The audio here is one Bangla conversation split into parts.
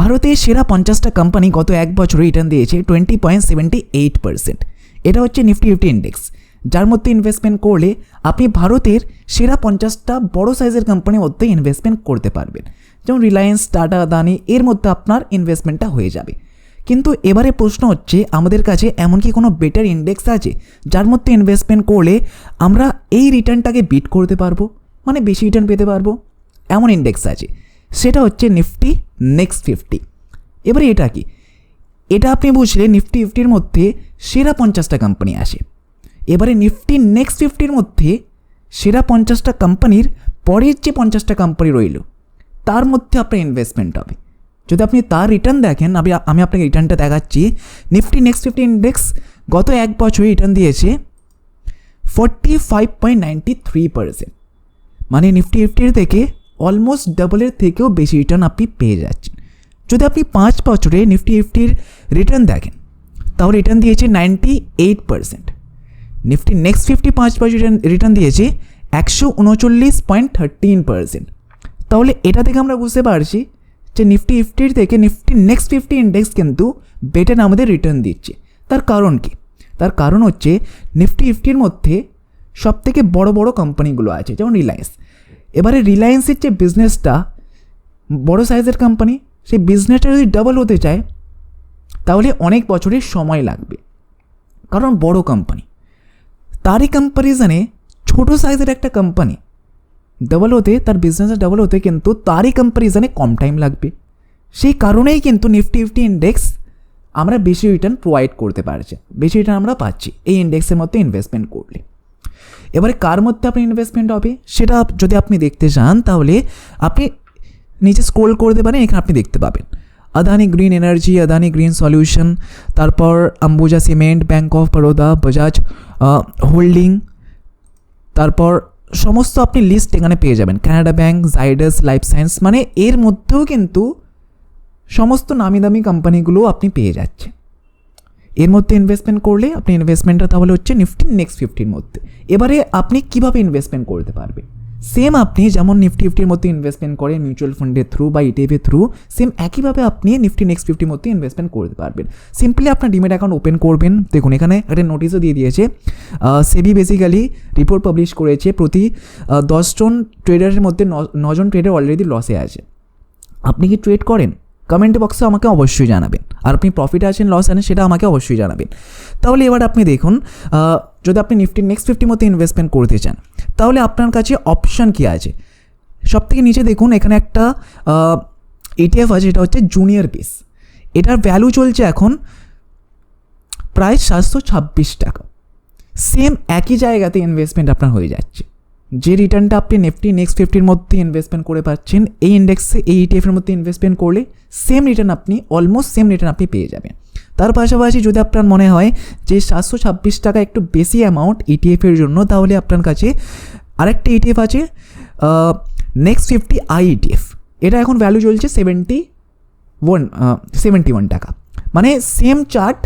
ভারতের সেরা পঞ্চাশটা কোম্পানি গত এক বছরে রিটার্ন দিয়েছে twenty point seventy eight percent এটা হচ্ছে নিফটি ফিফটি ইন্ডেক্স যার মধ্যে ইনভেস্টমেন্ট করলে আপনি ভারতের সেরা পঞ্চাশটা বড় সাইজের কোম্পানির মধ্যে ইনভেস্টমেন্ট করতে পারবেন। যেমন রিলায়েন্স টাটা আদানি এর মধ্যে আপনার ইনভেস্টমেন্টটা হয়ে যাবে। কিন্তু এবারে প্রশ্ন হচ্ছে, আমাদের কাছে এমন কি কোনো বেটার ইন্ডেক্স আছে, যার মধ্যে ইনভেস্টমেন্ট করলে আমরা এই রিটার্নটাকে বিট করতে পারব? মানে বেশি রিটার্ন পেতে পারব? এমন ইন্ডেক্স আছে। সেটা হচ্ছে নিফটি নেক্সট ফিফটি এবারে এটা কি? এটা আপনি বুঝলে নিফটি ফিফটির মধ্যে সেরা পঞ্চাশটা কোম্পানি আসে। এবারে নিফটি নেক্সট ফিফটির মধ্যে সেরা পঞ্চাশটা কোম্পানির পরের যে পঞ্চাশটা কোম্পানি রইল, তার মধ্যে আপনার ইনভেস্টমেন্ট হবে। যদি আপনি তার রিটার্ন দেখেন, আমি আমি আপনাকে রিটার্নটা দেখাচ্ছি। নিফটি নেক্সট ফিফটি ইন্ডেক্স গত এক বছরে রিটার্ন দিয়েছে forty five point ninety three percent মানে নিফটি ফিফটির থেকে অলমোস্ট ডাবলের থেকেও বেশি রিটার্ন আপনি পেয়ে যাচ্ছেন। যদি আপনি পাঁচ বছরে নিফটি ফিফটির রিটার্ন দেখেন, তাহলে রিটার্ন দিয়েছে ninety eight percent Nifty next fifty পাঁচ বছর রিটার্ন দিয়েছে একশো উনচল্লিশ পয়েন্ট থার্টিন পার্সেন্ট তাহলে এটা থেকে আমরা বুঝতে পারছি যে নিফটি ফিফটির থেকে নিফটি নেক্সট ফিফটি ইন্ডেক্স কিন্তু বেটার আমাদের রিটার্ন দিচ্ছে। তার কারণ কি? তার কারণ হচ্ছে নিফটি ফিফটির মধ্যে সব থেকে বড় বড় কোম্পানিগুলো আছে, যেমন রিলায়েন্স এবারে রিলায়েন্সের যে বিজনেসটা বড় সাইজের কোম্পানি সেই বিজনেসটা যদি ডাবল হতে চায়, তাহলে অনেক বছরের সময় লাগবে। কারণ বড় কোম্পানি তারই কম্প্যারিজনে ছোটো সাইজের একটা কোম্পানি ডাবল হতে, তার বিজনেসে ডাবল হতে কিন্তু তারই কম্প্যারিজনে কম টাইম লাগবে। সেই কারণেই কিন্তু নিফটি ফিফটি ইন্ডেক্স আমরা বেশি রিটার্ন প্রোভাইড করতে পারছি, বেশি রিটার্ন আমরা পাচ্ছি, এই ইন্ডেক্সের মধ্যে ইনভেস্টমেন্ট করলে। এবারে কার মধ্যে আপনার ইনভেস্টমেন্ট হবে? সেটা যদি আপনি দেখতে চান তাহলে আপনি নিচে স্ক্রোল করতে পারেন এখানে আপনি দেখতে পাবেন। Adani green energy Adani green solution তারপর Ambuja cement bank of Baroda Bajaj holding তারপর সমস্ত আপনি লিস্ট এখানে পেয়ে যাবেন। Canada bank Zydus life science মানে এর মধ্যেও কিন্তু সমস্ত নামি দামি কোম্পানিগুলো আপনি পেয়ে যাচ্ছেন। এর মধ্যে ইনভেস্টমেন্ট করলে আপনি ইনভেস্টমেন্টটা তাহলে হচ্ছে নিফটি নেক্সট ফিফটির মধ্যে। এবারে আপনি কীভাবে ইনভেস্টমেন্ট করতে পারবেন? সেম আপনি যেমন নিফটি ফিফটির মধ্যে ইনভেস্টমেন্ট করেন মিউচুয়াল ফান্ডের থ্রু বা ইটিএফের থ্রু সেম একইভাবে আপনি নিফটি নেক্সট ফিফটির মধ্যে ইনভেস্টমেন্ট করতে পারবেন। সিম্পলি আপনার ডিমেট অ্যাকাউন্ট ওপেন করবেন। দেখুন, এখানে একটা নোটিশও দিয়ে দিয়েছে। সেবি বেসিক্যালি রিপোর্ট পাবলিশ করেছে প্রতি দশজন ট্রেডারের মধ্যে নজন ট্রেডার অলরেডি লসে আছে। আপনি কি ট্রেড করেন? কমেন্ট বক্সে আমাকে অবশ্যই জানাবেন। আর আপনি প্রফিট আছেন লস আছেন, সেটা আমাকে অবশ্যই জানাবেন। তাহলে এবার আপনি দেখুন যদি আপনি নিফটি নেক্সট ফিফটির মধ্যে ইনভেস্টমেন্ট করতে চান, তাহলে আপনার কাছে অপশান কী আছে? সব থেকে নিচে দেখুন, এখানে একটা এটিএফ আছে এটা হচ্ছে জুনিয়র পিস এটার ভ্যালু চলছে এখন প্রায় সাতশো ছাব্বিশ টাকা। সেম একই জায়গাতে ইনভেস্টমেন্ট আপনার হয়ে যাচ্ছে। যে রিটার্নটা আপনি নিফটি নেক্সট ফিফটির মধ্যে ইনভেস্টমেন্ট করে পাচ্ছেন, এই ইন্ডেক্সে এই ইটিএফের মধ্যে ইনভেস্টমেন্ট করলে সেম রিটার্ন আপনি অলমোস্ট সেম রিটার্ন আপনি পেয়ে যাবেন। তার পাশাপাশি যদি আপনার মনে হয় যে সাতশো ছাব্বিশ টাকা একটু বেশি অ্যামাউন্ট ইটিএফের জন্য, তাহলে আপনার কাছে আরেকটা ইটিএফ আছে নেক্সট ফিফটি আই ইটিএফ এটা এখন ভ্যালু চলছে সেভেন্টি ওয়ান সেভেন্টি ওয়ান টাকা। মানে সেম চার্ট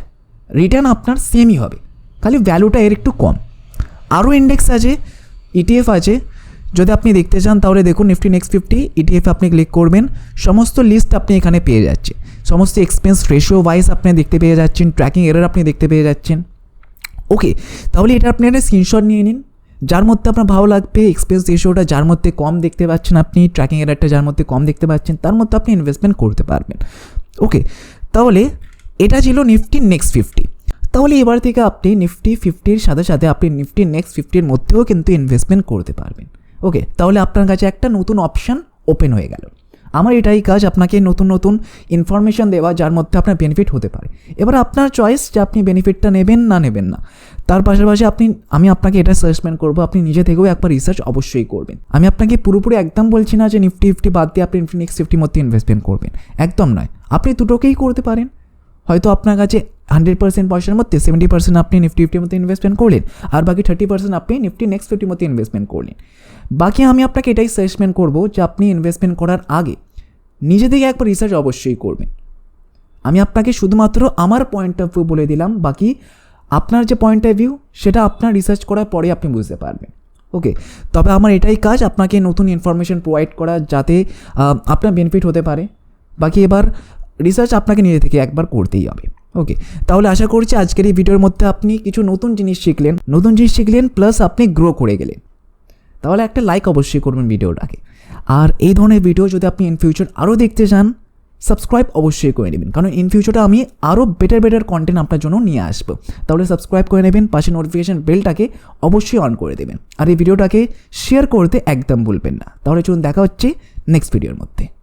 রিটার্ন আপনার সেমই হবে। খালি ভ্যালুটা এর একটু কম। আরও ইন্ডেক্স আছে ইটিএফ আছে। যদি আপনি দেখতে চান, তাহলে দেখুন নিফটি নেক্সট ফিফটি ইটিএফ আপনি ক্লিক করবেন। সমস্ত লিস্ট আপনি এখানে পেয়ে যাচ্ছে সমস্ত এক্সপেন্স রেশিও ওয়াইজ আপনি দেখতে পেয়ে যাচ্ছেন। ট্র্যাকিং এরার আপনি দেখতে পেয়ে যাচ্ছেন। ওকে তাহলে এটা আপনি একটা স্ক্রিনশট নিয়ে নিন। যার মধ্যে আপনার ভালো লাগবে এক্সপেন্স রেশিওটা যার মধ্যে কম দেখতে পাচ্ছেন আপনি ট্র্যাকিং এরারটা যার মধ্যে কম দেখতে পাচ্ছেন, তার মধ্যে আপনি ইনভেস্টমেন্ট করতে পারবেন। ওকে তাহলে এটা ছিল নিফটি নেক্সট ফিফটি তাহলে এবার থেকে আপনি নিফটি ফিফটির সাথে সাথে আপনি নিফটি নেক্সট ফিফটির মধ্যেও কিন্তু ইনভেস্টমেন্ট করতে পারবেন। ওকে তাহলে আপনার কাছে একটা নতুন অপশান ওপেন হয়ে গেল। আমার এটাই কাজ, আপনাকে নতুন নতুন ইনফরমেশান দেওয়া, যার মধ্যে আপনার বেনিফিট হতে পারে। এবার আপনার চয়েস যে আপনি বেনিফিটটা নেবেন না নেবেন না। তার পাশাপাশি আপনি, আমি আপনাকে এটা সাজেস্টমেন্ট করব, আপনি নিজে থেকেও একবার রিসার্চ অবশ্যই করবেন। আমি আপনাকে পুরোপুরি একদম বলছি না যে নিফটি ফিফটি বাদ দিয়ে আপনি নিফটি নেক্সট ফিফটির মধ্যে ইনভেস্টমেন্ট করবেন। একদম নয়। আপনি দুটোকেই করতে পারেন। হয়তো আপনার কাছে হান্ড্রেড পার্সেন্ট পয়সার মধ্যে সেভেন্টি পার্সেন্ট আপনি নিফটি ফিফটির মধ্যে ইনভেস্টমেন্ট করলেন, আর বাকি থার্টি পার্সেন্ট আপনি নিফটি নেক্সট ফিফটির মধ্যে ইনভেস্টমেন্ট করলেন। বাকি আমি আপনাকে এটাই সাজেস্টমেন্ট করব যে আপনি ইনভেস্টমেন্ট করার আগে নিজে থেকে একবার রিসার্চ অবশ্যই করবেন। আমি আপনাকে শুধুমাত্র আমার পয়েন্ট অফ ভিউ বলে দিলাম, বাকি আপনার যে পয়েন্ট অফ ভিউ সেটা আপনার রিসার্চ করার পরে আপনি বুঝতে পারবেন। ওকে তবে আমার এটাই কাজ, আপনাকে নতুন ইনফরমেশন প্রোভাইড করা যাতে আপনার বেনিফিট হতে পারে। বাকি এবার রিসার্চ আপনাকে নিজে থেকে একবার করতেই হবে। ওকে তাহলে আশা করছি আজকের এই ভিডিওর মধ্যে আপনি কিছু নতুন জিনিস শিখলেন। নতুন জিনিস শিখলেন প্লাস আপনি গ্রো করে গেলেন। তাহলে একটা লাইক অবশ্যই করবেন ভিডিওটাকে আর এই ধরনের ভিডিও যদি আপনি ইন ফিউচার আরও দেখতে চান সাবস্ক্রাইব অবশ্যই করে নেবেন। কারণ ইন ফিউচারে আমি আরও বেটার বেটার কন্টেন্ট আপনার জন্য নিয়ে আসব। তাহলে সাবস্ক্রাইব করে নেবেন, পাশে নোটিফিকেশান বেলটাকে অবশ্যই অন করে দেবেন। আর এই ভিডিওটাকে শেয়ার করতে একদম ভুলবেন না। তাহলে চলুন দেখা হচ্ছে নেক্সট ভিডিওর মধ্যে।